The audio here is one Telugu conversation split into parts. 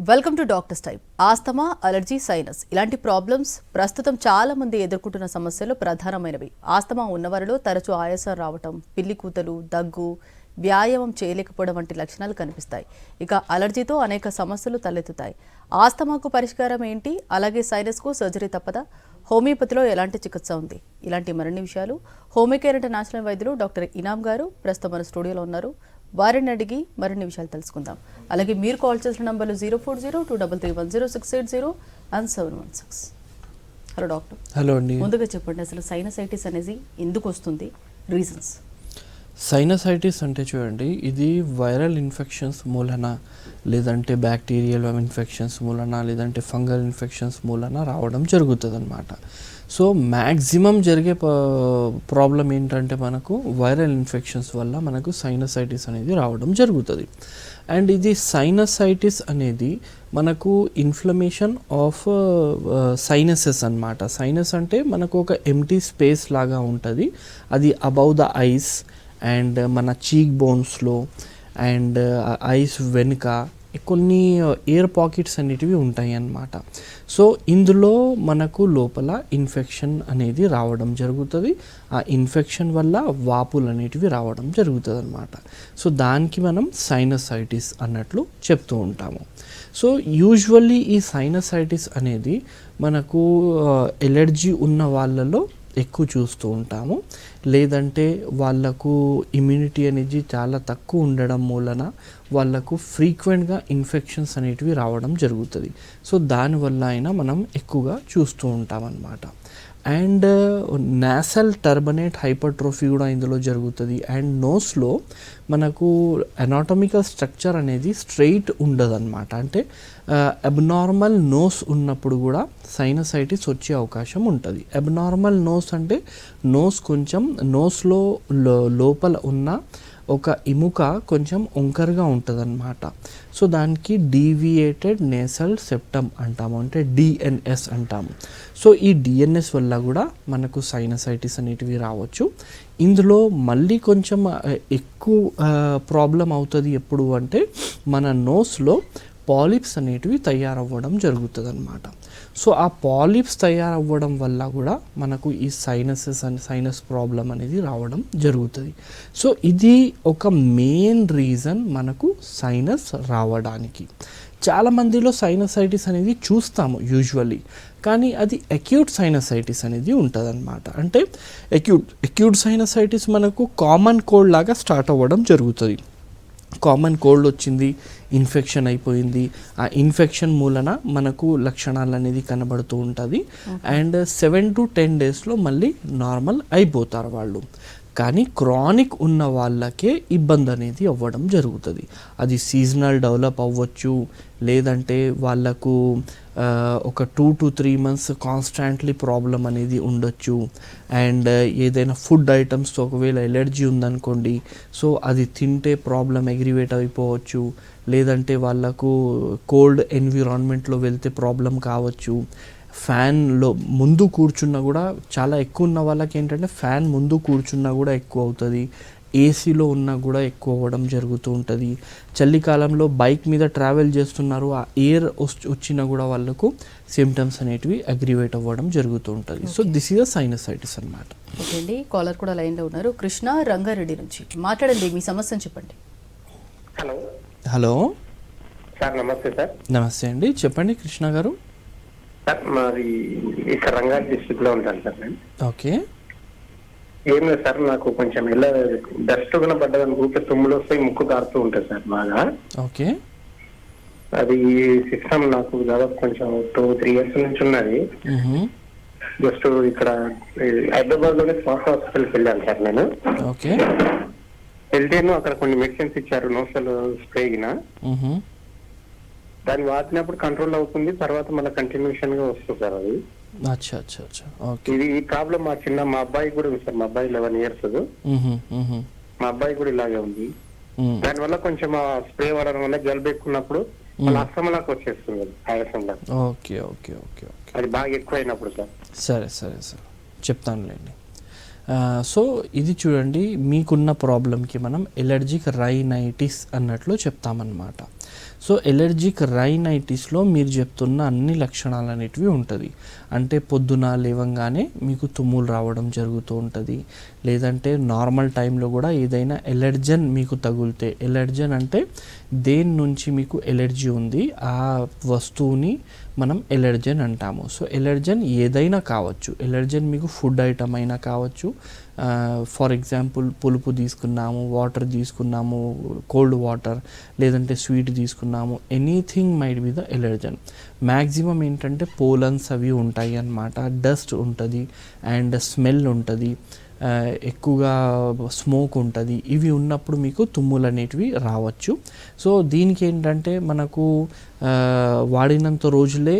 Welcome to doctors type asthma allergy sinus ఇలాంటి ప్రాబ్లమ్స్ ప్రస్తుతం చాలా మంది ఎదుర్కొంటున్న సమస్యలు ప్రధానమైనవి. ఆస్తమా ఉన్నవారిలో తరచూ ఆయాసం రావటం పిల్లి కూతలు దగ్గు వ్యాయామం చేయలేకపోవడం వంటి లక్షణాలు కనిపిస్తాయి. ఇక అలర్జీతో అనేక సమస్యలు తలెత్తుతాయి. ఆస్తమాకు పరిష్కారం ఏంటి? అలాగే సైనస్కు సర్జరీ తప్పదా? హోమియోపతిలో ఎలాంటి చికిత్స ఉంది? ఇలాంటి మరిన్ని విషయాలు హోమియోకేర్ ఇంటర్నేషనల్ వైద్యులు డాక్టర్ ఇనామ్ గారు ప్రస్తుతం మన స్టూడియోలో ఉన్నారు. వారిని అడిగి మరిన్ని విషయాలు తెలుసుకుందాం. అలాగే మీరు కాల్ చేసిన నంబర్లు zero four zero two double three one zero six eight zero and seven one six. Hello doctor. Hello అండి. ముందుగా చెప్పండి అసలు సైనసైటిస్ అనేది ఎందుకు వస్తుంది? రీజన్స్ సైనసైటిస్ అంటే చూడండి ఇది వైరల్ ఇన్ఫెక్షన్స్ మూలన లేదంటే బ్యాక్టీరియల్ ఇన్ఫెక్షన్స్ మూలన లేదంటే ఫంగల్ ఇన్ఫెక్షన్స్ మూలన రావడం జరుగుతుంది అనమాట సో మ్యాక్సిమం జరిగే ప్రాబ్లం ఏంటంటే మనకు వైరల్ ఇన్ఫెక్షన్స్ వల్ల మనకు సైనసైటిస్ అనేది రావడం జరుగుతుంది. అండ్ ఇది సైనసైటిస్ అనేది మనకు ఇన్ఫ్లమేషన్ ఆఫ్ సైనసెస్ అన్నమాట. సైనస్ అంటే మనకు ఒక ఎంటీ స్పేస్ లాగా ఉంటుంది. అది అబౌవ్ ద ఐస్ అండ్ మన చీక్ బోన్స్లో అండ్ ఐస్ వెనుక కొన్ని ఎయిర్ పాకెట్స్ అనేటివి ఉంటాయి అన్నమాట. సో ఇందులో మనకు లోపల ఇన్ఫెక్షన్ అనేది రావడం జరుగుతుంది. ఆ ఇన్ఫెక్షన్ వల్ల వాపులు అనేటివి రావడం జరుగుతుంది అనమాట సో దానికి మనం సైనసైటిస్ అన్నట్లు చెప్తూ ఉంటాము. సో యూజువల్లీ ఈ సైనసైటిస్ అనేది మనకు ఎలర్జీ ఉన్న వాళ్ళలో ఎక్కువ చూస్తూ ఉంటాము. లేదంటే వాళ్ళకు ఇమ్యూనిటీ అనేది చాలా తక్కువ ఉండడం మూలన వాళ్ళకు ఫ్రీక్వెంట్గా ఇన్ఫెక్షన్స్ అనేటివి రావడం జరుగుతుంది. సో దానివల్ల అయినా మనం ఎక్కువగా చూస్తూ ఉంటాం అన్నమాట అండ్ నాసల్ టర్బనేట్ హైపర్ట్రోఫీ కూడా ఇందులో జరుగుతుంది. అండ్ నోస్లో మనకు అనాటమికల్ స్ట్రక్చర్ అనేది స్ట్రెయిట్ ఉండదన్నమాట. అంటే అబ్నార్మల్ నోస్ ఉన్నప్పుడు కూడా సైనసైటిస్ వచ్చే అవకాశం ఉంటుంది. అబ్నార్మల్ నోస్ అంటే నోస్ కొంచెం నోస్లో లోపల ఉన్న ఒక ఇముక కొంచెం వంకరగా ఉంటుందన్నమాట. సో దానికి డీవియేటెడ్ నేసల్ సెప్టమ్ అంటాము. అంటే డిఎన్ఎస్ అంటాము. సో ఈ డిఎన్ఎస్ వల్ల కూడా మనకు సైనసైటిస్ అనేటివి రావచ్చు. ఇందులో మళ్ళీ కొంచెం ఎక్కువ ప్రాబ్లం అవుతుంది ఎప్పుడు అంటే మన నోస్లో పాలిప్స్ అనేటివి తయారవ్వడం జరుగుతుంది అనమాట సో ఆ పాలిప్స్ తయారవ్వడం వల్ల కూడా మనకు ఈ సైనసెస్ అండ్ సైనస్ ప్రాబ్లం అనేది రావడం జరుగుతుంది. సో ఇది ఒక మెయిన్ రీజన్ మనకు సైనస్ రావడానికి. చాలా మందిలో సైనసైటిస్ అనేది చూస్తాము యూజువల్లీ కానీ అది అక్యూట్ సైనసైటిస్ అనేది ఉంటుంది అంటే అక్యూట్ అక్యూట్ సైనసైటిస్ మనకు కామన్ కోల్డ్ లాగా స్టార్ట్ అవ్వడం జరుగుతుంది. కామన్ కోల్డ్ వచ్చింది ఇన్ఫెక్షన్ అయిపోయింది. ఆ ఇన్ఫెక్షన్ మూలన మనకు లక్షణాలు అనేది కనబడుతూ ఉంటుంది. అండ్ సెవెన్ టు టెన్ డేస్లో మళ్ళీ నార్మల్ అయిపోతారు వాళ్ళు. కానీ క్రానిక్ ఉన్న వాళ్ళకే ఇబ్బంది అనేది అవ్వడం జరుగుతుంది. అది సీజనల్ డెవలప్ అవ్వచ్చు. లేదంటే వాళ్ళకు ఒక two to three months constantly problem అనేది ఉండొచ్చు. అండ్ ఏదైనా ఫుడ్ ఐటమ్స్తో ఒకవేళ ఎలర్జీ ఉందనుకోండి సో అది తింటే ప్రాబ్లం ఎగ్రివేట్ అయిపోవచ్చు. లేదంటే వాళ్ళకు కోల్డ్ ఎన్విరాన్మెంట్లో వెళ్తే ప్రాబ్లం కావచ్చు. ఫ్యాన్లో ముందు కూర్చున్నా కూడా చాలా ఎక్కువ ఉన్న వాళ్ళకి ఏంటంటే ఫ్యాన్ ముందు కూర్చున్నా కూడా ఎక్కువ అవుతుంది. ఏసీలో ఉన్నా కూడా ఎక్కువ అవ్వడం జరుగుతూ ఉంటుంది. చలికాలంలో బైక్ మీద ట్రావెల్ చేస్తున్నారు ఆ ఎయిర్ వచ్చినా కూడా వాళ్ళకు సిమ్టమ్స్ అనేటివి అగ్రివేట్ అవ్వడం జరుగుతూ ఉంటుంది. So this is a sinusitis అనమాట ఓకే అండి. కాలర్ కూడా లైన్లో ఉన్నారు. కృష్ణ రంగారెడ్డి నుంచి మాట్లాడండి మీ సమస్యను చెప్పండి. హలో. హలో. సార్ నమస్తే సార్. నమస్తే అండి. చెప్పండి కృష్ణ గారు. సార్ మాది ఇక్కడ రంగారెడ్డి డిస్ట్రిక్ట్లో ఉంటాను సార్ నేను. ఓకే. ఏం లేదు సార్ నాకు కొంచెం ఎలా డస్ట్ పడ్డదని ఊపిరి తుమ్ములు వస్తాయి ముక్కు కారుతూ ఉంటుంది సార్ బాగా. ఓకే. అది సిస్టమ్ నాకు దాదాపు కొంచెం టూ త్రీ ఇయర్స్ నుంచి ఉన్నది. జస్ట్ ఇక్కడ హైదరాబాద్లోనే శ్వాస హాస్పిటల్కి వెళ్ళాను సార్ నేను. ఓకే. వెళ్తేను అక్కడ కొన్ని మెడిసిన్స్ ఇచ్చారు నోసల్ స్ప్రే. దాన్ని వాడినప్పుడు కంట్రోల్ అవుతుంది తర్వాత మళ్ళీ కంటిన్యూషన్గా వస్తుంది సార్ అది. అచ్చా అచ్చా అచ్చా. ఓకే. ఇది ఈ ప్రాబ్లం మా చిన్న మా అబ్బాయి కూడా ఉంది సార్ మా అబ్బాయి లెవెన్ ఇయర్స్. మా అబ్బాయి కూడా ఇలాగే ఉంది. దాని వల్ల కొంచెం ఆ స్ప్రే వాడడం వల్ల జలుబు ఎక్కున్నప్పుడు మళ్ళీ వచ్చేస్తుంది ఆయాసంలా. Okay okay okay okay. అది బాగా ఎక్కువ అయినప్పుడు సార్. సరే సరే సరే. చెప్తానులేండి. సో ఇది చూడండి మీకున్న ప్రాబ్లంకి మనం ఎలర్జిక్ రైనైటిస్ అన్నట్లు చెప్తామన్నమాట. సో ఎలర్జిక్ రైనైటిస్లో మీరు చెప్తున్న అన్ని లక్షణాలు అనేటివి ఉంటుంది. అంటే పొద్దున లేవంగానే మీకు తుమ్ములు రావడం జరుగుతూ ఉంటుంది. లేదంటే నార్మల్ టైంలో కూడా ఏదైనా ఎలర్జన్ మీకు తగులితే ఎలర్జన్ అంటే దేని నుంచి మీకు ఎలర్జీ ఉంది ఆ వస్తువుని మనం ఎలర్జన్ అంటాము. సో ఎలర్జన్ ఏదైనా కావచ్చు ఎలర్జన్ మీకు ఫుడ్ ఐటమ్ అయినా కావచ్చు ఫర్ ఎగ్జాంపుల్ పులుపు తీసుకున్నాము వాటర్ తీసుకున్నాము కోల్డ్ వాటర్ లేదంటే స్వీట్ తీసుకున్నాము anything might be the allergen maximum ఏంటంటే పోలన్స్ అవి ఉంటాయి అన్నమాట. డస్ట్ ఉంటుంది అండ్ స్మెల్ ఉంటుంది. ఎక్కువగా స్మోక్ ఉంటుంది. ఇవి ఉన్నప్పుడు మీకు తుమ్ములు అనేటివి రావచ్చు. సో దీనికి ఏంటంటే మనకు వాడినంత రోజులే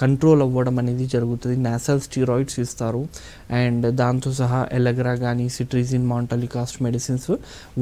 కంట్రోల్ అవ్వడం అనేది జరుగుతుంది. నాసల్ స్టీరాయిడ్స్ ఇస్తారు. అండ్ దాంతో సహా ఎలగ్రా కానీ సిట్రిజిన్ మాంటలికాస్ట్ మెడిసిన్స్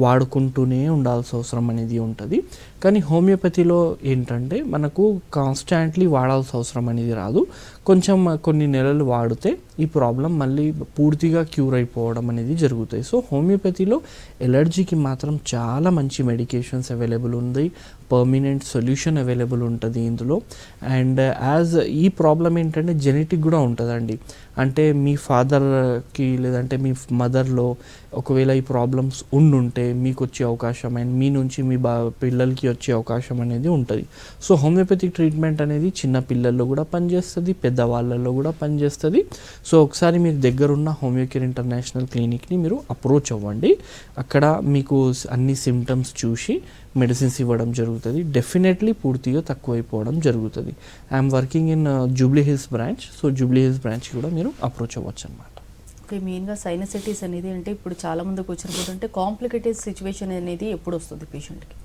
వాడుకుంటూనే ఉండాల్సిన అవసరం అనేది ఉంటుంది. కానీ హోమియోపతిలో ఏంటంటే మనకు కాన్స్టాంట్లీ వాడాల్సిన అవసరం అనేది రాదు. కొంచెం కొన్ని నెలలు వాడితే ఈ ప్రాబ్లం మళ్ళీ పూర్తిగా క్యూర్ అయిపోవడం అనేది జరుగుతాయి. సో హోమియోపతిలో ఎలర్జీకి మాత్రం చాలా మంచి మెడికేషన్స్ అవైలబుల్ ఉంది పర్మనెంట్ సొల్యూషన్ అవైలబుల్ ఉంటుంది ఇందులో. అండ్ యాజ్ ఈ ప్రాబ్లం ఏంటంటే జెనెటిక్ కూడా ఉంటుందండి. అంటే మీ ఫాదర్కి లేదంటే మీ మదర్లో ఒకవేళ ఈ ప్రాబ్లమ్స్ ఉండుంటే మీకు వచ్చే అవకాశం అండ్ మీ నుంచి మీ బా పిల్లలకి వచ్చే అవకాశం అనేది ఉంటుంది. సో హోమియోపతిక్ ట్రీట్మెంట్ అనేది చిన్న పిల్లల్లో కూడా పనిచేస్తుంది పెద్దవాళ్ళల్లో కూడా పనిచేస్తుంది. సో ఒకసారి మీరు దగ్గరున్న హోమియోకేర్ ఇంటర్నేషనల్ క్లినిక్ని మీరు అప్రోచ్ అవ్వండి. అక్కడ మీకు అన్ని సిమ్టమ్స్ చూసి మెడిసిన్స్ ఇవ్వడం జరుగుతుంది. డెఫినెట్లీ పూర్తిగా తక్కువైపోవడం జరుగుతుంది. I'm working in Jubilee Hills branch so Jubilee Hills branch కూడా మీరు అప్రోచ్ అవ్వచ్చు అనమాట ఓకే మెయిన్గా సైనసైటిస్ అనేది అంటే ఇప్పుడు చాలా మందికి వచ్చినప్పుడు అంటే కాంప్లికేటెడ్ సిచ్యువేషన్ అనేది ఎప్పుడు వస్తుంది పేషెంట్కి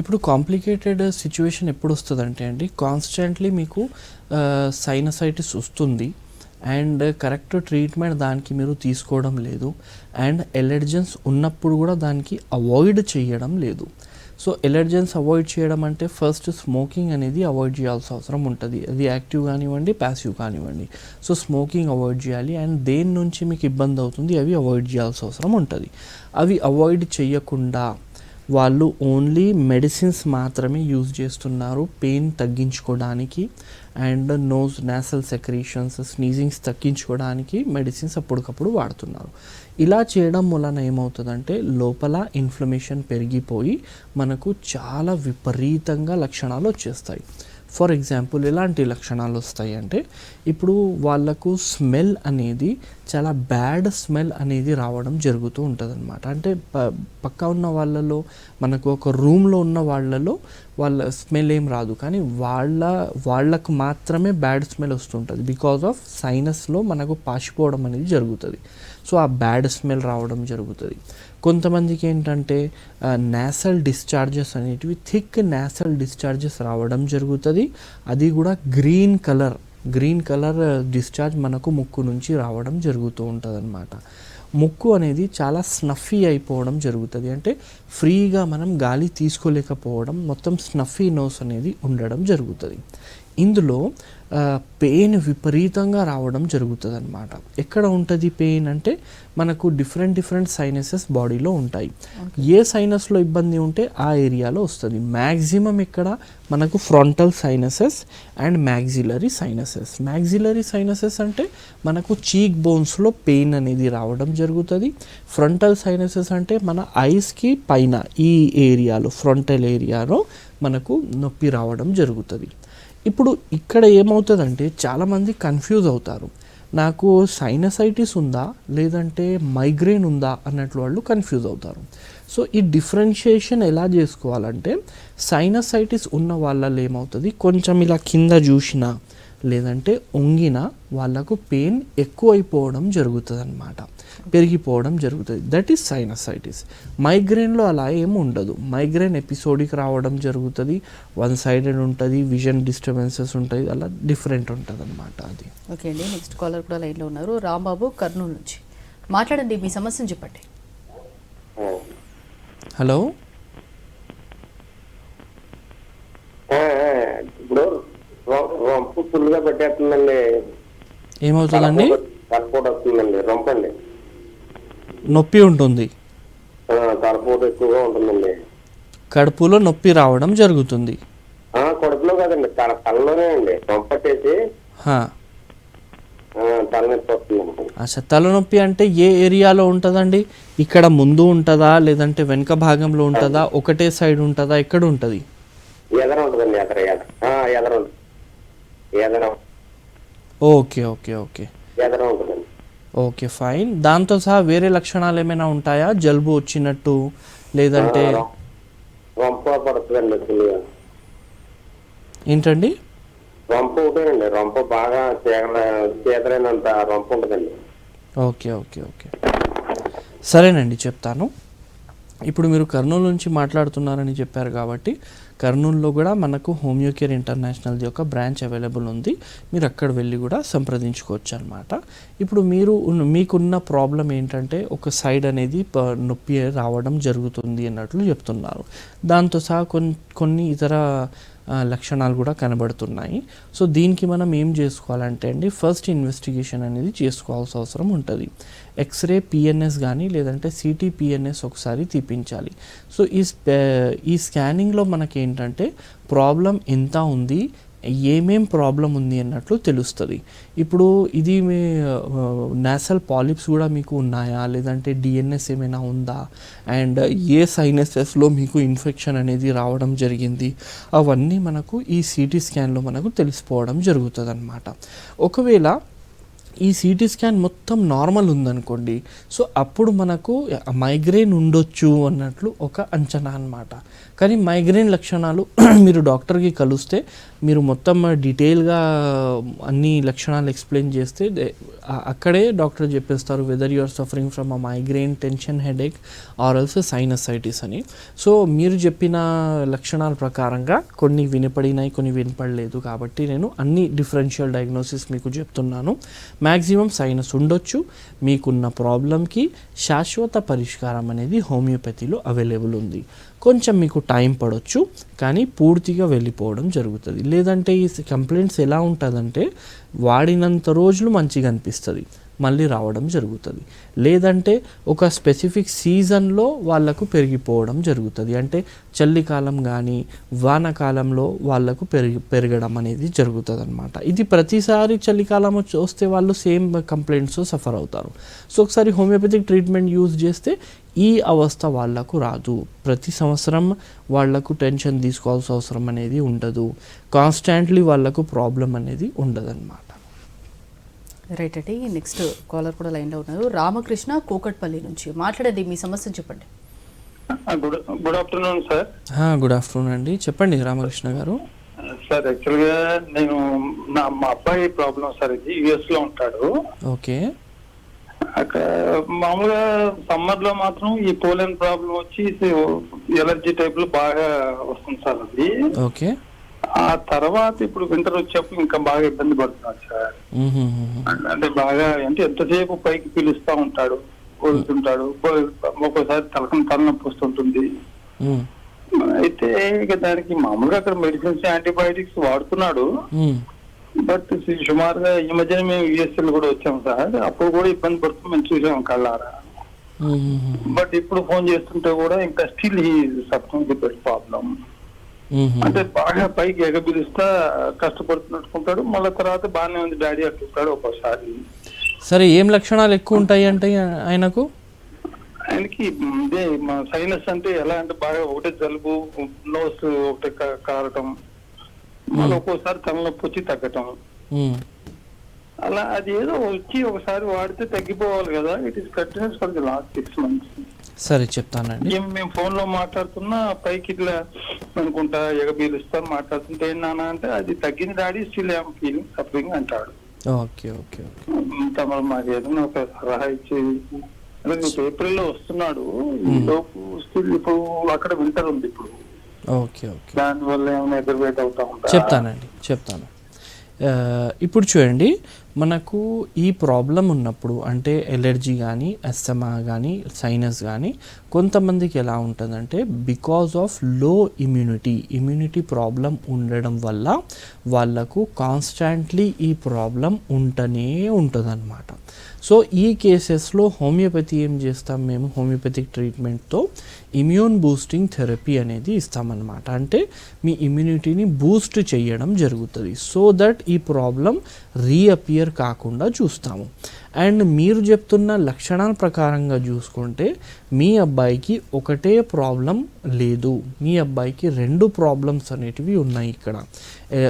ఇప్పుడు కాంప్లికేటెడ్ సిచ్యువేషన్ ఎప్పుడు వస్తుంది అంటే అండి కాన్స్టెంట్లీ మీకు సైనసైటిస్ వస్తుంది. అండ్ కరెక్ట్ ట్రీట్మెంట్ దానికి మీరు తీసుకోవడం లేదు. అండ్ ఎలర్జెన్స్ ఉన్నప్పుడు కూడా దానికి అవాయిడ్ చేయడం లేదు. సో ఎలర్జెన్స్ అవాయిడ్ చేయడం అంటే ఫస్ట్ స్మోకింగ్ అనేది అవాయిడ్ చేయాల్సిన అవసరం ఉంటుంది. అది యాక్టివ్ కానివ్వండి ప్యాసివ్ కానివ్వండి. సో స్మోకింగ్ అవాయిడ్ చేయాలి. అండ్ దేని నుంచి మీకు ఇబ్బంది అవుతుంది అవి అవాయిడ్ చేయాల్సిన అవసరం ఉంటుంది. అవి అవాయిడ్ చేయకుండా వాళ్ళు ఓన్లీ మెడిసిన్స్ మాత్రమే యూజ్ చేస్తున్నారు పెయిన్ తగ్గించుకోవడానికి and nose nasal secretions sneezings తగ్గించుకోవడానికి మెడిసిన్స్ అప్పటికప్పుడు వాడుతున్నారు. ఇలా చేయడం వలన ఏమవుతుందంటే లోపల ఇన్ఫ్లమేషన్ పెరిగిపోయి మనకు చాలా విపరీతంగా లక్షణాలు వచ్చేస్తాయి. ఫర్ ఎగ్జాంపుల్ ఎలాంటి లక్షణాలు వస్తాయి అంటే ఇప్పుడు వాళ్ళకు స్మెల్ అనేది చాలా బ్యాడ్ స్మెల్ అనేది రావడం జరుగుతూ ఉంటుంది అనమాట అంటే ప పక్క ఉన్న వాళ్ళలో మనకు ఒక రూమ్లో ఉన్న వాళ్ళలో వాళ్ళ స్మెల్ ఏం రాదు. కానీ వాళ్ళ వాళ్ళకు మాత్రమే బ్యాడ్ స్మెల్ వస్తుంటుంది. బికాజ్ ఆఫ్ సైనస్లో మనకు పాసిపోవడం అనేది జరుగుతుంది. సో ఆ బ్యాడ్ స్మెల్ రావడం జరుగుతుంది. కొంతమందికి ఏంటంటే నేసల్ డిశ్చార్జెస్ అనేటివి థిక్ నేసల్ డిశ్చార్జెస్ రావడం జరుగుతుంది. అది కూడా green colour green colour discharge మనకు ముక్కు నుంచి రావడం జరుగుతూ ఉంటుంది ముక్కు అనేది చాలా స్నఫీ అయిపోవడం జరుగుతుంది. అంటే ఫ్రీగా మనం గాలి తీసుకోలేకపోవడం మొత్తం స్నఫీ నోస్ అనేది ఉండడం జరుగుతుంది. ఇందులో పెయిన్ విపరీతంగా రావడం జరుగుతుంది అనమాట ఎక్కడ ఉంటుంది పెయిన్ అంటే మనకు డిఫరెంట్ డిఫరెంట్ సైనసెస్ బాడీలో ఉంటాయి. ఏ సైనస్లో ఇబ్బంది ఉంటే ఆ ఏరియాలో వస్తుంది. మ్యాక్సిమం ఇక్కడ మనకు frontal sinuses and maxillary sinuses maxillary sinuses అంటే మనకు చీక్ బోన్స్లో పెయిన్ అనేది రావడం జరుగుతుంది. ఫ్రంటల్ సైనసెస్ అంటే మన ఐస్కి పైన ఈ ఏరియాలో ఫ్రంటల్ ఏరియాలో మనకు నొప్పి రావడం జరుగుతుంది. ఇప్పుడు ఇక్కడ ఏమవుతుందంటే చాలామంది కన్ఫ్యూజ్ అవుతారు. నాకు సైనసైటిస్ ఉందా? లేదంటే మైగ్రేన్ ఉందా? అన్నట్లు వాళ్ళు కన్ఫ్యూజ్ అవుతారు. సో ఈ డిఫరెన్షియేషన్ ఎలా చేసుకోవాలంటే సైనసైటిస్ ఉన్న వాళ్ళలో ఏమవుతుంది? కొంచెం ఇలా కింద చూసినా లేదంటే ఒంగిన వాళ్ళకు పెయిన్ ఎక్కువైపోవడం జరుగుతుంది అనమాట పెరిగిపోవడం జరుగుతుంది. దట్ ఈస్ సైనసైటిస్ మైగ్రేన్లో అలా ఏమి ఉండదు. మైగ్రేన్ ఎపిసోడిక్ రావడం జరుగుతుంది. వన్ సైడెడ్ ఉంటుంది. విజన్ డిస్టర్బెన్సెస్ ఉంటాయి. అలా డిఫరెంట్ ఉంటుంది అనమాట అది. ఓకే అండి. నెక్స్ట్ కాలర్ కూడా లైన్లో ఉన్నారు. రాంబాబు కర్నూలు నుంచి. మాట్లాడండి. మీ సమస్యను చెప్పండి. హలో ఆ, ఆ, ఇప్పుడు రొ- ఫుల్గా పెట్టేస్తుందండి. ఏమవుతుందండి? తలపోటు వస్తుందండి రొంపండి. నొప్పి ఉంటుంది. తలపోటు ఎక్కువగా ఉంటుందండి. కడుపులో నొప్పి రావడం జరుగుతుంది. ఆ, కడుపులో కాదండి తల తలలోనే అండి పంపట్టేసి హా. తలనొప్పి అంటే ఏ ఏరియాలో ఉంటుందండి? ఇక్కడ ముందు ఉంటుందా లేదంటే వెనక భాగంలో ఉంటుందా ఒకటే సైడ్ ఉంటుందా ఎక్కడ ఉంటుంది? ఎదర ఉంటుందండి ఎదర ఎదర ఉంటుంది. Okay okay okay. Okay fine. దాంతో సహా వేరే లక్షణాలు ఏమైనా ఉంటాయా? జలుబు వచ్చినట్టు లేదంటే ఏంటండి? రొంప ఉంటుందండి రొంప బాగా రొంప ఉంటుందండి. Okay okay okay. సరేనండి చెప్తాను. ఇప్పుడు మీరు కర్నూలు నుంచి మాట్లాడుతున్నారని చెప్పారు కాబట్టి కర్నూలులో కూడా మనకు హోమియోకేర్ ఇంటర్నేషనల్ది ఒక బ్రాంచ్ అవైలబుల్ ఉంది. మీరు అక్కడ వెళ్ళి కూడా సంప్రదించుకోవచ్చు అనమాట ఇప్పుడు మీరు మీకున్న ప్రాబ్లం ఏంటంటే ఒక సైడ్ అనేది ప- నొప్పి రావడం జరుగుతుంది అన్నట్లు చెప్తున్నారు. దాంతో సహా కొన్ని కొన్ని ఇతర లక్షణాలు కూడా కనబడుతున్నాయి. సో దీనికి మనం ఏం చేసుకోవాలంటే అండి ఫస్ట్ ఇన్వెస్టిగేషన్ అనేది చేసుకోవాల్సిన అవసరం ఉంటుంది. ఎక్స్రే పిఎన్ఎస్ కానీ లేదంటే సిటీ పిఎన్ఎస్ ఒకసారి తీపించాలి. సో ఈ స్పే ఈ స్కానింగ్లో మనకి ఏంటంటే ప్రాబ్లం ఎంత ఉంది ఏమేం ప్రాబ్లం ఉంది అన్నట్లు తెలుస్తుంది. ఇప్పుడు ఇది మీ నేసల్ పాలిప్స్ కూడా మీకు ఉన్నాయా? లేదంటే డిఎన్ఎస్ ఏమైనా ఉందా? అండ్ ఏ సైనసెస్లో మీకు ఇన్ఫెక్షన్ అనేది రావడం జరిగింది? అవన్నీ మనకు ఈ సిటీ స్కాన్లో మనకు తెలిసిపోవడం జరుగుతుంది అనమాట ఒకవేళ ఈ సిటీ స్కాన్ మొత్తం నార్మల్ ఉందనుకోండి. సో అప్పుడు మనకు మైగ్రేన్ ఉండొచ్చు అన్నట్లు ఒక అంచనా అన్నమాట. కానీ మైగ్రేన్ లక్షణాలు మీరు డాక్టర్కి కలిస్తే మీరు మొత్తం డీటెయిల్గా అన్ని లక్షణాలు ఎక్స్ప్లెయిన్ చేస్తే అక్కడే డాక్టర్ చెప్పేస్తారు whether you are suffering from a migraine tension headache or also sinusitis అని. సో మీరు చెప్పిన లక్షణాల ప్రకారంగా కొన్ని వినపడినాయి కొన్ని వినపడలేదు. కాబట్టి నేను అన్ని డిఫరెన్షియల్ డయాగ్నోసిస్ మీకు చెప్తున్నాను. మ్యాక్సిమం సైనస్ ఉండొచ్చు. మీకున్న ప్రాబ్లంకి శాశ్వత పరిష్కారం అనేది హోమియోపతిలో అవైలబుల్ ఉంది. కొంచెం మీకు టైం పడవచ్చు కానీ పూర్తిగా వెళ్ళిపోవడం జరుగుతుంది. లేదంటే ఈ కంప్లైంట్స్ ఎలా ఉంటుందంటే వాడినంత రోజులు మంచిగా అనిపిస్తుంది. మళ్ళీ రావడం జరుగుతుంది. లేదంటే ఒక స్పెసిఫిక్ సీజన్లో వాళ్ళకు పెరిగిపోవడం జరుగుతుంది. అంటే చలికాలం కానీ వానకాలంలో వాళ్ళకు పెరిగి పెరగడం అనేది జరుగుతుంది అనమాట ఇది ప్రతిసారి చలికాలం వస్తే వాళ్ళు సేమ్ కంప్లైంట్స్ సఫర్ అవుతారు. సో ఒకసారి హోమియోపతిక్ ట్రీట్మెంట్ యూజ్ చేస్తే ఈ అవస్థ వాళ్ళకు రాదు. ప్రతి సంవత్సరం వాళ్ళకు టెన్షన్ తీసుకోవాల్సిన అవసరం అనేది ఉండదు. కాన్స్టాంట్లీ వాళ్ళకు ప్రాబ్లం అనేది ఉండదన్నమాట. రైట్ అండి నెక్స్ట్ కాలర్ కూడా లైన్లో ఉన్నారు. రామకృష్ణ కూకట్పల్లి నుంచి మాట్లాడండి మీ సమస్యను చెప్పండి. Good good afternoon sir. Good afternoon అండి. చెప్పండి రామకృష్ణ గారు. సార్ యాక్చువల్గా నేను నా మా అబ్బాయి ప్రాబ్లం సార్ ఇది యుఎస్లో ఉంటాడు. ఓకే. అక్కడ మామూలుగా సమ్మర్లో మాత్రం ఈ పోలెన్ ప్రాబ్లం వచ్చి ఎలర్జీ టైప్లో బాగా వస్తుంది సార్ అది. ఓకే. ఆ తర్వాత ఇప్పుడు వింటర్ వచ్చేప్పుడు ఇంకా బాగా ఇబ్బంది పడుతున్నాడు సార్. అంటే బాగా అంటే ఎంతసేపు పైకి పిలుస్తా ఉంటాడు కోరుతుంటాడు ఒక్కోసారి తలకం తలనొప్పి వస్తుంటుంది. అయితే ఇక దానికి మామూలుగా అక్కడ మెడిసిన్స్ యాంటీబయాటిక్స్ వాడుతున్నాడు. బట్ సుమారుగా ఈ మధ్యన మేము యుఎస్ఎల్ కూడా వచ్చాం సార్ అప్పుడు కూడా ఇబ్బంది పడుతుంది మేము చూసాం కళ్ళారా. బట్ ఇప్పుడు ఫోన్ చేస్తుంటే కూడా ఇంకా స్టిల్ హీ బెడ్ ప్రాబ్లం. అంటే బాగా పైకి ఎగబిలుస్తా కష్టపడుతున్నట్టుకుంటాడు. మళ్ళీ తర్వాత బాగానే ఉంది డాడీ అంటుంటాడు ఒక్కోసారి. సరే ఏం లక్షణాలు ఎక్కువ ఉంటాయి అంటే ఆయనకు? ఆయనకి ఇదే సైనస్ అంటే ఎలా అంటే బాగా ఒకటే జలుబు నోస్ ఒకటే కారటం. మళ్ళీ ఒక్కోసారి తలనొప్పి వచ్చి తగ్గటం. అలా అది ఏదో వచ్చి ఒకసారి వాడితే తగ్గిపోవాలి కదా. It is continues for the last six months సరే చెప్తానండి. ఏం మేము ఫోన్లో మాట్లాడుతున్నా పైకి ఇట్లా అనుకుంటా ఎగబీలుస్తా మాట్లాడుతుంటే ఏం నాన్న అంటే అది తగ్గింది daddy still I'm feeling suffering అంటాడు. Okay okay okay. తమరు మాకు ఏదైనా ఒక సలహా ఇచ్చి అంటే మీకు ఏప్రిల్లో వస్తున్నాడు లోపు స్టిల్ ఇప్పుడు అక్కడ వింటర్ ఉంది ఇప్పుడు. Okay okay. దాని వల్ల ఏమైనా ఎగ్రవేట్ అవుతా ఉంటా? చెప్తానండి చెప్తాను. ఇప్పుడు చూడండి మనకు ఈ ప్రాబ్లం ఉన్నప్పుడు అంటే ఎలర్జీ కానీ ఎస్ఎమా కానీ సైనస్ కానీ కొంతమందికి ఎలా ఉంటుందంటే బికాజ్ ఆఫ్లో ఇమ్యూనిటీ ఇమ్యూనిటీ ప్రాబ్లం ఉండడం వల్ల వాళ్ళకు కాన్స్టాంట్లీ ఈ ప్రాబ్లం ఉంటూనే ఉంటుందన్నమాట. సో ఈ కేసెస్లో హోమియోపతి ఏం చేస్తాం మేము? హోమియోపతిక్ ట్రీట్మెంట్తో ఇమ్యూన్ బూస్టింగ్ థెరపీ అనేది ఇస్తామన్నమాట. అంటే మీ ఇమ్యూనిటీని బూస్ట్ చేయడం జరుగుతుంది. సో దట్ ఈ ప్రాబ్లం రీఅపియర్ కాకుండా చూస్తాము. అండ్ మీరు చెప్తున్న లక్షణాల ప్రకారంగా చూసుకుంటే మీ అబ్బాయికి ఒకటే ప్రాబ్లం లేదు. మీ అబ్బాయికి రెండు ప్రాబ్లమ్స్ అనేటివి ఉన్నాయి ఇక్కడ.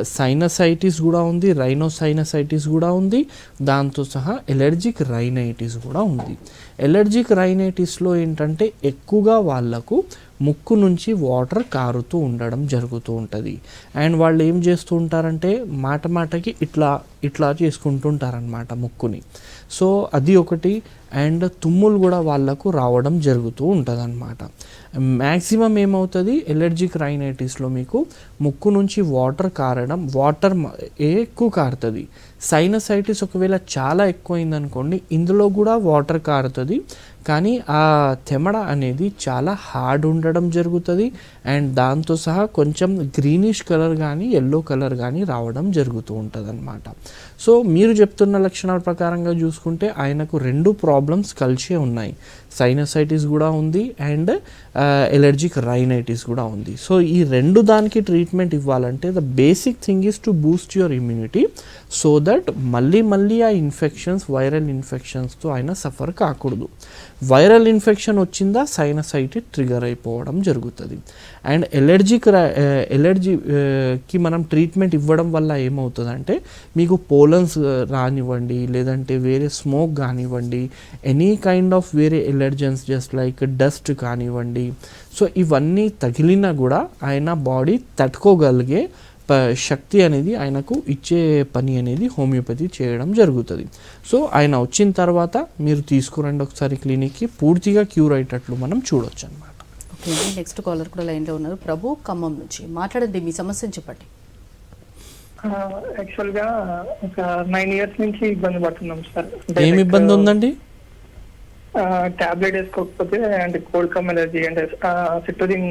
సైనసైటిస్ కూడా ఉంది రైనోసైనసైటిస్ కూడా ఉంది దాంతో సహా ఎలర్జిక్ రైనైటిస్ కూడా ఉంది. ఎలర్జిక్ రైనైటిస్లో ఏంటంటే ఎక్కువగా వాళ్ళకు ముక్కు నుంచి వాటర్ కారుతూ ఉండడం జరుగుతూ ఉంటుంది. అండ్ వాళ్ళు ఏం చేస్తూ ఉంటారంటే మాట మాటకి ఇట్లా ఇట్లా చేసుకుంటుంటారనమాట ముక్కుని. సో అది ఒకటి. అండ్ తుమ్ములు కూడా వాళ్ళకు రావడం జరుగుతూ ఉంటుంది అనమాట మ్యాక్సిమం ఏమవుతుంది? ఎలర్జిక్ రైనైటిస్లో మీకు ముక్కు నుంచి వాటర్ కారడం వాటర్ ఎక్కువ కారుతుంది? సైనసైటిస్ ఒకవేళ చాలా ఎక్కువైందనుకోండి ఇందులో కూడా వాటర్ కారుతుంది. కానీ ఆ తెమడ అనేది చాలా హార్డ్ ఉండడం జరుగుతుంది. అండ్ దాంతో సహా కొంచెం గ్రీనిష్ కలర్ కానీ ఎల్లో కలర్ కానీ రావడం జరుగుతూ ఉంటుంది అనమాట సో మీరు చెప్తున్న లక్షణాల ప్రకారంగా చూసుకుంటే ఆయనకు రెండు ప్రాబ్లమ్స్ కలిసే ఉన్నాయి. సైనసైటిస్ కూడా ఉంది అండ్ ఎలర్జిక్ రైనైటిస్ కూడా ఉంది. సో ఈ రెండు దానికి ట్రీట్మెంట్ ఇవ్వాలంటే the basic thing is to boost your immunity so that మళ్ళీ మళ్ళీ ఆ ఇన్ఫెక్షన్స్ వైరల్ ఇన్ఫెక్షన్స్తో ఆయన సఫర్ కాకూడదు. వైరల్ ఇన్ఫెక్షన్ వచ్చిందా? సైనసైటిస్ ట్రిగర్ అయిపోవడం జరుగుతుంది. అండ్ ఎలర్జిక్ ఎలర్జీకి మనం ట్రీట్మెంట్ ఇవ్వడం వల్ల ఏమవుతుందంటే మీకు పోలన్స్ రానివ్వండి లేదంటే వేరే స్మోక్ కానివ్వండి ఎనీ కైండ్ ఆఫ్ వేరే ఎలర్జెన్స్ జస్ట్ లైక్ డస్ట్ కానివ్వండి. సో ఇవన్నీ తగిలినా కూడా ఆయన బాడీ తట్టుకోగలిగే శక్తి అనేది ఆయనకు ఇచ్చే పని అనేది హోమియోపతి చేయడం జరుగుతుంది. సో ఆయన వచ్చిన తర్వాత మీరు తీసుకురండి ఒకసారి క్లినిక్కి పూర్తిగా క్యూర్ అయ్యేటట్లు మనం చూడొచ్చు అనమాట ఓకే నెక్స్ట్ కాలర్ కూడా లైన్లో ఉన్నారు. ప్రభు ఖమ్మం నుంచి మాట్లాడండి మీ సమస్యను చెప్పండి. యాక్చువల్గా ఒక నైన్ ఇయర్స్ నుంచి ఇబ్బంది పడుతున్నాం సార్. ఏం ఇబ్బంది ఉందండి? టాబ్లెట్ వేసుకోకపోతే అంటే కోల్డ్ కమ్ ఎలర్జీ అంటే సిట్రోజిన్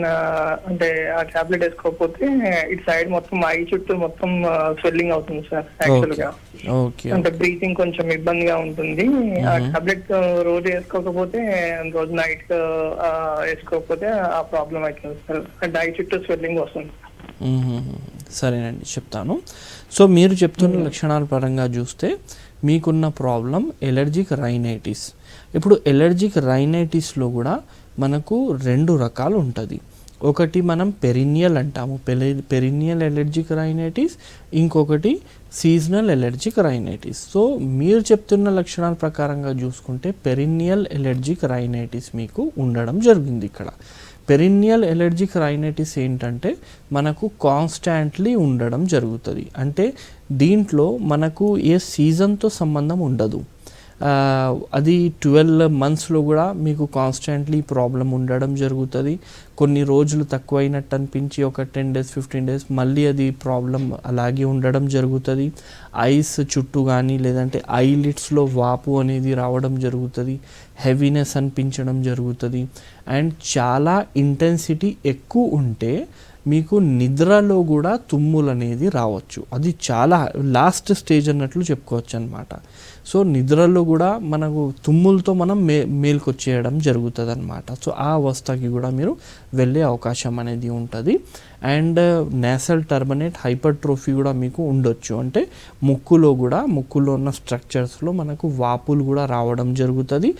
అంటే ఆ టాబ్లెట్ వేసుకోకపోతే ఇటు సైడ్ మొత్తం ఐ చుట్టూ మొత్తం స్వెల్లింగ్ అవుతుంది సార్ యాక్చువల్గా. ఓకే అంటే బ్రీతింగ్ కొంచెం ఇబ్బందిగా ఉంటుంది. ఆ టాబ్లెట్ రోజు వేసుకోకపోతే రోజు నైట్ వేసుకోకపోతే ఆ ప్రాబ్లం అవుతుంది సార్. అంటే ఐ చుట్టూ స్వెల్లింగ్ వస్తుంది. మ్మ్. సరేనండి చెప్తాను. సో మీరు చెప్తున్న లక్షణాల పరంగా చూస్తే మీకున్న ప్రాబ్లం ఎలర్జిక్ రైనైటిస్ ఇప్పుడు ఎలర్జిక్ రైనైటిస్లో కూడా మనకు రెండు రకాలు ఉంటుంది. ఒకటి మనం పెరినియల్ అంటాము. పెరినియల్ ఎలర్జిక్ రైనైటిస్ ఇంకొకటి సీజనల్ ఎలర్జిక్ రైనైటిస్. సో మీరు చెప్తున్న లక్షణాల ప్రకారంగా చూసుకుంటే పెరినియల్ ఎలర్జిక్ రైనైటిస్ మీకు ఉండడం జరిగింది ఇక్కడ. పెరినియల్ ఎలర్జిక్ రైనైటిస్ ఏంటంటే మనకు కాన్స్టాంట్లీ ఉండడం జరుగుతుంది. అంటే దీంట్లో మనకు ఏ సీజన్తో సంబంధం ఉండదు. అది ట్వెల్వ్ మంత్స్లో కూడా మీకు కాన్స్టెంట్లీ ప్రాబ్లం ఉండడం జరుగుతుంది. కొన్ని రోజులు తక్కువైనట్టు అనిపించి ఒక టెన్ డేస్ ఫిఫ్టీన్ డేస్ మళ్ళీ అది ప్రాబ్లం అలాగే ఉండడం జరుగుతుంది. ఐస్ చుట్టూ కానీ లేదంటే ఐలిట్స్లో వాపు అనేది రావడం జరుగుతుంది. హెవీనెస్ అనిపించడం జరుగుతుంది. అండ్ చాలా ఇంటెన్సిటీ ఎక్కువ ఉంటే మీకు నిద్రలో కూడా తుమ్ములు అనేది రావచ్చు. అది చాలా లాస్ట్ స్టేజ్ అన్నట్లు చెప్పుకోవచ్చు అనమాట సో నిద్రలో కూడా మనకు తుమ్ములతో మనం మే మేల్కొచ్చేయడం జరుగుతుంది అనమాట సో ఆ అవస్థకి కూడా మీరు వెళ్ళే అవకాశం అనేది ఉంటుంది. అండ్ నేసల్ టర్బనేట్ హైపర్ట్రోఫీ కూడా మీకు ఉండొచ్చు. అంటే ముక్కులో కూడా ముక్కులో ఉన్న స్ట్రక్చర్స్లో మనకు వాపులు కూడా రావడం జరుగుతుంది.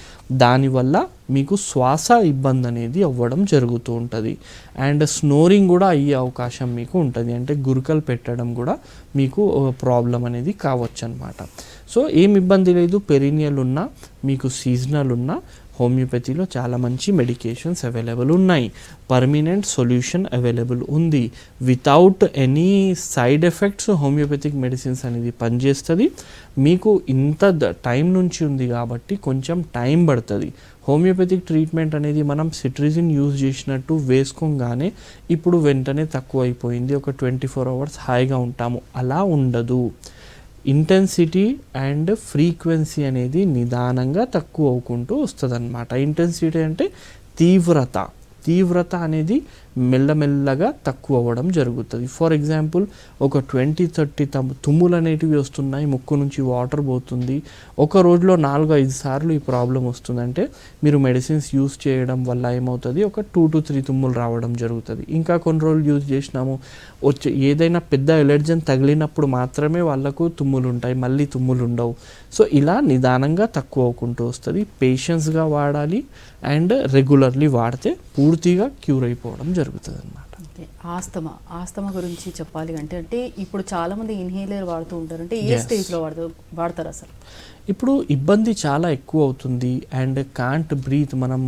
దానివల్ల మీకు శ్వాస ఇబ్బంది అనేది అవ్వడం జరుగుతూ ఉంటుంది. అండ్ స్నోరింగ్ కూడా అయ్యే అవకాశం మీకు ఉంటుంది. అంటే గురుకలు పెట్టడం కూడా మీకు ప్రాబ్లం అనేది కావచ్చు అనమాట సో ఏం ఇబ్బంది లేదు పెరీనియల్ ఉన్నా మీకు సీజనల్ ఉన్నా హోమియోపతిలో చాలా మంచి మెడికేషన్స్ అవైలబుల్ ఉన్నాయి. పర్మినెంట్ సొల్యూషన్ అవైలబుల్ ఉంది. Without any side effects homeopathic medicines అనేది పనిచేస్తుంది. మీకు ఇంత ద- టైం నుంచి ఉంది కాబట్టి కొంచెం టైం పడుతుంది. హోమియోపతిక్ ట్రీట్మెంట్ అనేది మనం సిట్రిజిన్ యూజ్ చేసినట్టు వేసుకోగానే ఇప్పుడు వెంటనే తక్కువ అయిపోయింది ఒక ట్వంటీ ఫోర్ అవర్స్ హాయిగా ఉంటాము. అలా ఉండదు. ఇంటెన్సిటీ అండ్ ఫ్రీక్వెన్సీ అనేది నిదానంగా తక్కువ అవుకుంటూ వస్తుంది అనమాట ఇంటెన్సిటీ అంటే తీవ్రత. తీవ్రత అనేది మెల్లమెల్లగా తక్కువ అవ్వడం జరుగుతుంది. ఫర్ ఎగ్జాంపుల్ ఒక ట్వంటీ థర్టీ తుమ్ములు అనేటివి వస్తున్నాయి ముక్కు నుంచి వాటర్ పోతుంది. ఒక రోజులో నాలుగు ఐదు సార్లు ఈ ప్రాబ్లం వస్తుందంటే మీరు మెడిసిన్స్ యూస్ చేయడం వల్ల ఏమవుతుంది? ఒక టూ టు త్రీ తుమ్ములు రావడం జరుగుతుంది. ఇంకా కొన్ని రోజులు యూజ్ చేసినాము. వచ్చే ఏదైనా పెద్ద ఎలర్జన్ తగిలినప్పుడు మాత్రమే వాళ్ళకు తుమ్ములు ఉంటాయి మళ్ళీ తుమ్ములు ఉండవు సో ఇలా నిదానంగా తక్కువ అవ్వకుంటూ వస్తుంది. పేషెన్స్గా వాడాలి. అండ్ రెగ్యులర్లీ వాడితే పూర్తిగా క్యూర్ అయిపోవడం జరుగుతుంది. జరుగుతుంది అనమాట ఆస్తమా ఆస్తమా గురించి చెప్పాలి అంటే అంటే ఇప్పుడు చాలా మంది ఇన్హేలర్ వాడుతూ ఉంటారు. అంటే ఏ. స్టేజ్లో వాడుతూ వాడతారు అసలు? ఇప్పుడు ఇబ్బంది చాలా ఎక్కువ అవుతుంది అండ్ కాంట్ బ్రీత్ మనం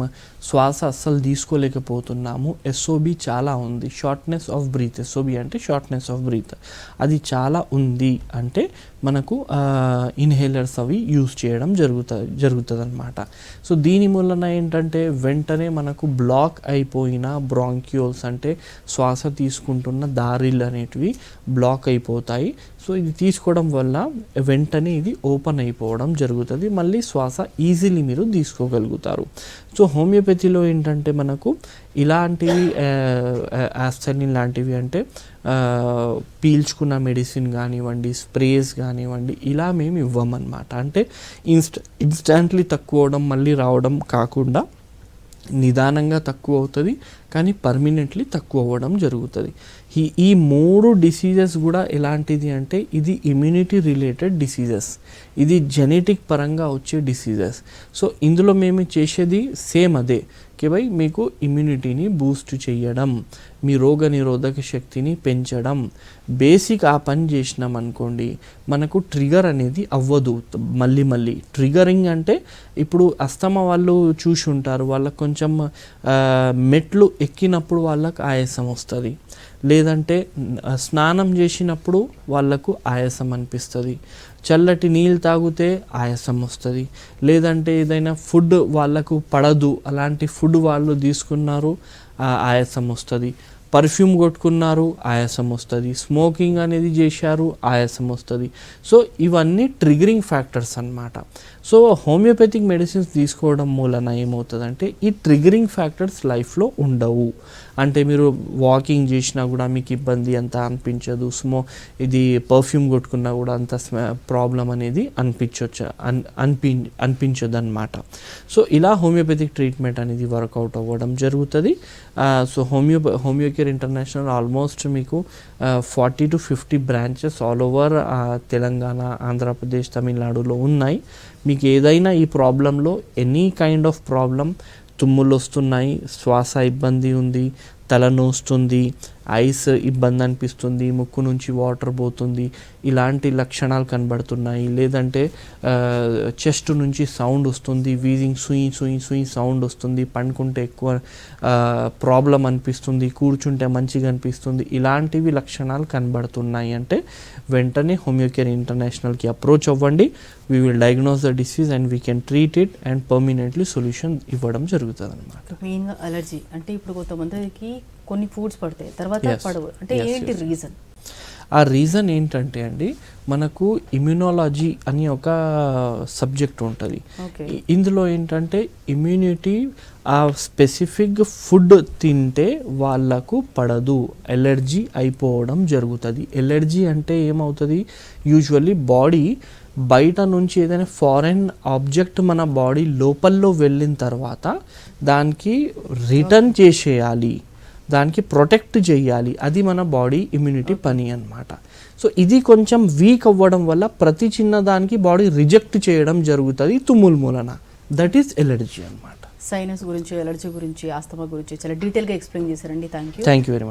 శ్వాస అస్సలు తీసుకోలేకపోతున్నాము. ఎస్ఓబి చాలా ఉంది. షార్ట్నెస్ ఆఫ్ బ్రీత్ ఎస్ఓబి అంటే షార్ట్నెస్ ఆఫ్ బ్రీత్ అది చాలా ఉంది అంటే మనకు ఇన్హేలర్స్ అవి యూస్ చేయడం జరుగుతుంది జరుగుతుంది అనమాట సో దీని మూలన ఏంటంటే వెంటనే మనకు బ్లాక్ అయిపోయిన బ్రాంక్యూల్స్ అంటే శ్వాస తీసుకుంటున్న దారిలు అనేటివి బ్లాక్ అయిపోతాయి. సో ఇది తీసుకోవడం వల్ల వెంటనే ఇది ఓపెన్ అయిపోవడం జరుగుతుంది. మళ్ళీ శ్వాస ఈజీలీ మీరు తీసుకోగలుగుతారు. సో హోమియోపతిలో ఏంటంటే మనకు ఇలాంటివి యాస్టర్నిన్ లాంటివి అంటే పీల్చుకున్న మెడిసిన్ కానివ్వండి స్ప్రేస్ కానివ్వండి ఇలా మేము ఇవ్వమన్నమాట. అంటే ఇన్స్ట ఇన్స్టాంట్లీ తక్కువ అవడం మళ్ళీ రావడం కాకుండా నిదానంగా తక్కువ అవుతుంది కానీ పర్మనెంట్లీ తక్కువ అవ్వడం జరుగుతుంది. ఈ ఈ మూడు డిసీజెస్ కూడా ఎలాంటిది అంటే ఇది ఇమ్యూనిటీ రిలేటెడ్ డిసీజెస్ ఇది జెనెటిక్ పరంగా వచ్చే డిసీజెస్ సో ఇందులో మేము చేసేది సేమ్ అదే. కే బై మీకు ఇమ్యూనిటీని బూస్ట్ చేయడం. మీ రోగ నిరోధక శక్తిని పెంచడం. బేసిక్ ఆ పని చేసినాం అనుకోండి మనకు ట్రిగర్ అనేది అవ్వదు. మళ్ళీ మళ్ళీ ట్రిగరింగ్ అంటే ఇప్పుడు అస్తమ వాళ్ళు చూసి ఉంటారు వాళ్ళకు కొంచెం మెట్లు ఎక్కినప్పుడు వాళ్ళకు ఆయాసం వస్తుంది. లేదంటే స్నానం చేసినప్పుడు వాళ్ళకు ఆయాసం అనిపిస్తుంది. చల్లటి నీళ్ళు తాగితే ఆయాసం వస్తుంది. లేదంటే ఏదైనా ఫుడ్ వాళ్ళకు పడదు. అలాంటి ఫుడ్ వాళ్ళు తీసుకున్నారు ఆయాసం వస్తుంది. పర్ఫ్యూమ్ కొట్టుకున్నారు ఆయాసం వస్తుంది. స్మోకింగ్ అనేది చేశారు ఆయాసం వస్తుంది. సో ఇవన్నీ ట్రిగరింగ్ ఫ్యాక్టర్స్ అన్నమాట. సో హోమియోపతిక్ మెడిసిన్స్ తీసుకోవడం మూలన ఏమవుతుందంటే ఈ ట్రిగరింగ్ ఫ్యాక్టర్స్ లైఫ్లో ఉండవు. అంటే మీరు వాకింగ్ చేసినా కూడా మీకు ఇబ్బంది అంత అనిపించదు. స్మో ఇది పర్ఫ్యూమ్ కొట్టుకున్నా కూడా అంత ప్రాబ్లం అనేది అనిపించవచ్చు అన్ అనిపి అనిపించదు అనమాట సో ఇలా హోమియోపతిక్ ట్రీట్మెంట్ అనేది వర్కౌట్ అవ్వడం జరుగుతుంది. So homeo Homeocare International almost మీకు forty to fifty branches all over Telangana Andhra Pradesh తమిళనాడులో ఉన్నాయి. మీకు ఏదైనా ఈ ప్రాబ్లంలో ఎనీ కైండ్ ఆఫ్ ప్రాబ్లం తుమ్ములు వస్తున్నాయి శ్వాస ఇబ్బంది ఉంది తల నోస్తుంది ఐస్ ఇబ్బంది అనిపిస్తుంది ముక్కు నుంచి వాటర్ పోతుంది ఇలాంటి లక్షణాలు కనబడుతున్నాయి. లేదంటే చెస్ట్ నుంచి సౌండ్ వస్తుంది వీజింగ్ సుయి సుయి సుయి సౌండ్ వస్తుంది పండుకుంటే ఎక్కువ ప్రాబ్లం అనిపిస్తుంది కూర్చుంటే మంచిగా అనిపిస్తుంది. ఇలాంటివి లక్షణాలు కనబడుతున్నాయి అంటే వెంటనే హోమియోకేర్ ఇంటర్నేషనల్కి అప్రోచ్ అవ్వండి. We will diagnose the disease and we can treat it and permanently solution ఇవ్వడం జరుగుతుంది అనమాట మెయిన్గా అలర్జీ. అంటే ఇప్పుడు కొంతమందికి కొన్ని ఫుడ్స్ పడతాయి. తర్వాత. పడవు. అంటే ఏంటి. రీజన్ ఆ రీజన్ ఏంటంటే అండి మనకు ఇమ్యునాలజీ అని ఒక సబ్జెక్ట్ ఉంటుంది. ఇందులో ఏంటంటే ఇమ్యూనిటీ ఆ స్పెసిఫిక్ ఫుడ్ తింటే వాళ్ళకు పడదు. ఎలర్జీ అయిపోవడం జరుగుతుంది. ఎలర్జీ అంటే ఏమవుతుంది? యూజువల్లీ బాడీ బయట నుంచి ఏదైనా ఫారెన్ ఆబ్జెక్ట్ మన బాడీ లోపల్లో వెళ్ళిన తర్వాత దానికి రిటర్న్ చేసేయాలి. దానికి ప్రొటెక్ట్ చేయాలి. అది మన బాడీ ఇమ్యూనిటీ పని అన్నమాట. సో ఇది కొంచెం వీక్ అవ్వడం వల్ల ప్రతి చిన్న దానికి బాడీ రిజెక్ట్ చేయడం జరుగుతుంది తుమ్ముల మూలన. దట్ ఈస్ ఎలర్జీ అన్నమాట. సైనస్ గురించి ఎలర్జీ గురించి ఆస్తమా గురించి చాలా డీటెయిల్గా ఎక్స్ప్లెయిన్ చేశారండి. Thank you thank you very much